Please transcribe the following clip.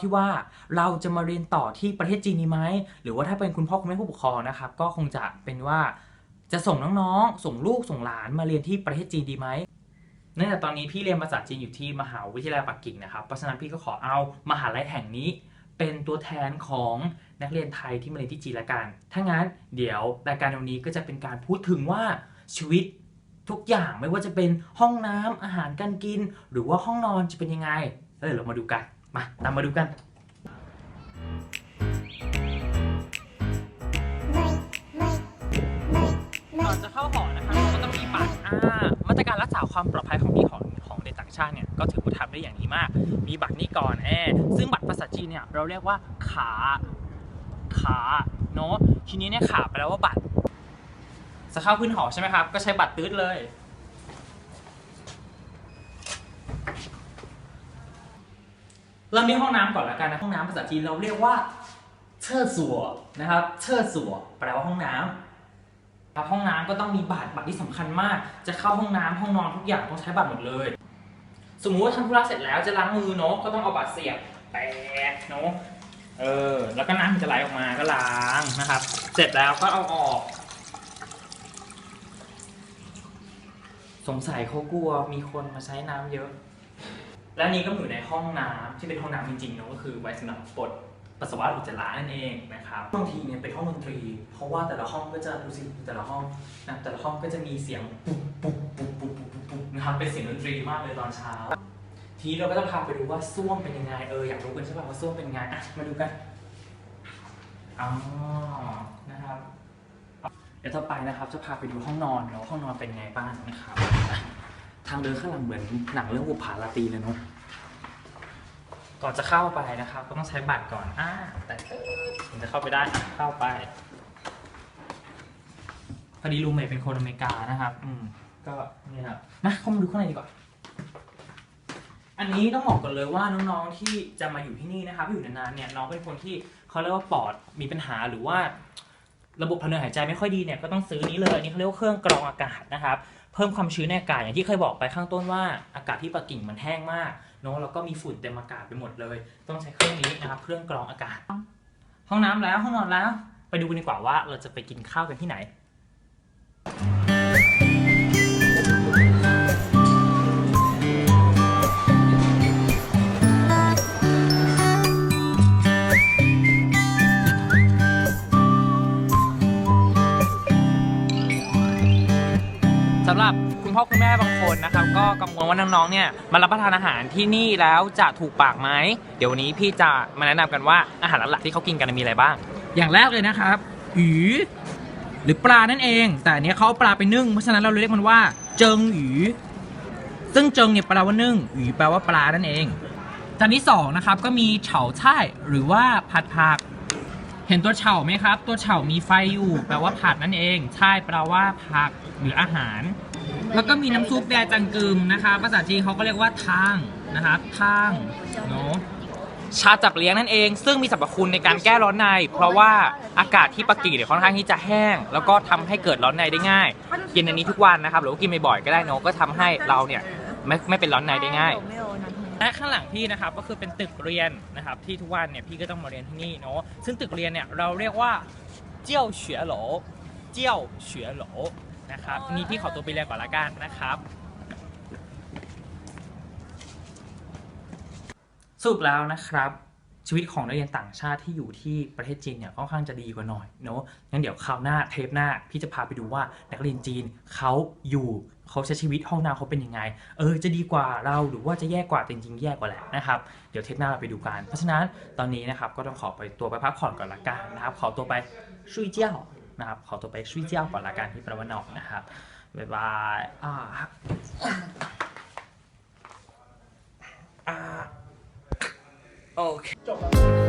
ที่ว่าเราจะมาเรียนต่อที่ประเทศจีนดีไหมหรือว่าถ้าเป็นคุณพ่อคุณแม่ผู้ปกครองนะครับ ก็คงจะเป็นว่าจะส่งน้องๆ ส่งลูกส่งหลานมาเรียนที่ประเทศจีนดีไหมเนื่องจากตอนนี้พี่เรียนภาษาจีนอยู่ที่มหาวิทยาลัยปักกิ่งนะครับ เพราะฉะนั้นพี่ก็ขอเอามหาลัยแห่งนี้ เป็นตัวแทนของนักเรียนไทยที่มาเรียนที่จีนละกัน ถ้างั้นเดี๋ยวรายการวันนี้ก็จะเป็นการพูดถึงว่าชีวิตทุกอย่างไม่ว่าจะเป็นห้องน้ำอาหารการกิน หรือว่าห้องนอนจะเป็นยังไงเออเรามาดูกัน มา ตามมาดูกันก่อนจะเข้าหอนะครับเราก็ต้องมีบัตรอ่ามาตรการรักษาความปลอดภัยของที่หอของเด็กต่างชาติเนี่ยก็ถือว่าทำได้อย่างดีมาก มีบัตรนี้ก่อนแอซึ่งบัตรภาษาจีนเนี่ยเราเรียกว่าขาขาเนาะทีนี้เนี่ยขาไปแล้วว่าบัตรจะเข้าขึ้นหอใช่ไหมครับ ก็ใช้บัตรตืดเลย เริ่มที่ห้องน้ำก่อนละกันนะห้องน้ำภาษาจีนเราเรียกว่าเชิดสัวนะครับเชิดสัวแปลว่าห้องน้ำครับห้องน้ำก็ต้องมีบัตรบัตรที่สำคัญมาก จะเข้าห้องน้ำห้องนอนทุกอย่างต้องใช้บัตรหมดเลย สมมุติว่าทำธุระเสร็จแล้วจะล้างมือเนาะก็ต้องเอาบัตรเสียบแปะเนาะเออแล้วก็น้ำมันจะไหลออกมาก็ล้างนะครับ เสร็จแล้วก็เอาออก สงสัยเขากลัวมีคนมาใช้น้ำเยอะ และนี่ก็อยู่ในห้องน้ำที่เป็นห้องน้ำจริงๆเนาะก็คือไว้สำหรับปลดปัสสาวะอุจจาระนั่นเองนะครับบางทีเนี่ยเป็นห้องดนตรี เพราะว่าแต่ละห้องก็จะดูสิแต่ละห้องนะแต่ละห้องก็จะมีเสียงปุ๊บปุ๊บปุ๊บปุ๊บปุ๊บปุ๊บนะครับเป็นเสียงดนตรีมากเลยตอนเช้า ทีนี้เราก็จะพาไปดูว่าส้วมเป็นยังไงเอออยากรู้กันใช่ป่ะว่าส้วมเป็นยังไงอะมาดูกันอ๋อนะครับเดี๋ยวต่อไปนะครับจะพาไปดูห้องนอนเนาะห้องนอนเป็นไงบ้างนะครับ ทางเดินข้างหลังเหมือนหนังเรื่องบุปผาราตรีเลยเนาะก่อนจะเข้าไปนะครับ ก็ต้องใช้บัตรก่อนอ่าแต่ถึงจะเข้าไปได้เข้าไปพอดีรูมเมทเป็นคนอเมริกานะครับ อืมก็นี่ครับมาเข้ามาดูข้างในดีกว่า อันนี้ต้องบอกก่อนเลยว่าน้องๆที่จะมาอยู่ที่นี่นะครับอยู่นานๆเนี่ยน้องเป็นคนที่เขาเรียกว่าปอดมีปัญหาหรือว่า ระบบทางเดินหายใจไม่ค่อยดีเนี่ยก็ต้องซื้อนี้เลยนนี่เขาเรียกว่าเครื่องกรองอากาศนะครับ เพิ่มความชื้นในอากาศอย่างที่เคยบอกไปข้างต้นว่าอากาศที่ปักกิ่งมันแห้งมากเนาะแล้วก็มีฝุ่นเต็มอากาศไปหมดเลย ต้องใช้เครื่องนี้นะครับเครื่องกรองอากาศ ห้องน้ำแล้วห้องนอนแล้ว ไปดูกันดีกว่าว่าเราจะไปกินข้าวกันที่ไหน หรับคุณพ่อคุณแม่บางคนนะครับก็กังวลว่าน้องๆเนี่ยมารับประทานอาหารที่นี่แล้วจะถูกปากไหมเดี๋ยววันนี้พี่จะมาแนะนำกันว่าอาหารหลักๆที่เขากินกันมีอะไรบ้าง อย่างแรกเลยนะครับหือหรือปลานั่นเอง แต่อันเนี้ยเขาปลาไปนึ่งเพราะฉะนั้นเราเรียกมันว่า เจิงหยูซึ่งเจิงเนี่ยแปลว่านึ่งหยูแปลว่าปลานั่นเองจานที่สองนะครับก็มีเฉาช่ายหรือว่าผัดผัก เห็นตัวเฉาไหมครับ ตัวเฉามีไฟอยู่ แปลว่าผัดนั่นเอง ใช่แปลว่าผักหรืออาหาร แล้วก็มีน้ำซุปแดจังกึมนะคะภาษาจีนเขาก็เรียกว่าทางนะครับทางเนาะชาจับเลี้ยงนั่นเอง ซึ่งมีสรรพคุณในการแก้ร้อนใน เพราะว่าอากาศที่ปักกิ่งเนี่ยค่อนข้างที่จะแห้ง แล้วก็ทำให้เกิดร้อนในได้ง่ายกินอันนี้ทุกวันนะครับหรือว่ากินบ่อยๆก็ได้เนอะก็ทำให้เราเนี่ยไม่ไม่เป็นร้อนในได้ง่าย และข้างหลังพี่นะครับก็คือเป็นตึกเรียนนะครับที่ทุกวันเนี่ยพี่ก็ต้องมาเรียนที่นี่เนาะซึ่งตึกเรียนเนี่ยเราเรียกว่าเจี้ยวเฉียโหลเจี้ยวเฉียโหลนะครับนี่พี่ขอตัวไปเรียนก่อนละกันนะครับสรุปแล้วนะครับ ชีวิตของนักเรียนต่างชาติที่อยู่ที่ประเทศจีนเนี่ยค่อนข้างจะดีกว่าหน่อยเนาะงั้นเดี๋ยวคราวหน้าเทปหน้าพี่จะพาไปดูว่านักเรียนจีนเขาอยู่เขาใช้ชีวิตห้องน้ำเขาเป็นยังไง เออจะดีกว่าเราหรือว่าจะแย่กว่าจริงๆแย่กว่าแหละนะครับ เดี๋ยวเทปหน้าเราไปดูกันเพราะฉะนั้นตอนนี้นะครับก็ต้องขอไปตัวไปพักผ่อนก่อนละกันนะครับ ขอตัวไปชุยเจ้านะครับขอตัวไปชุยเจ้าก่อนละกันที่แปลว่านอนนะครับบ๊ายบายอ่า Oh, okay.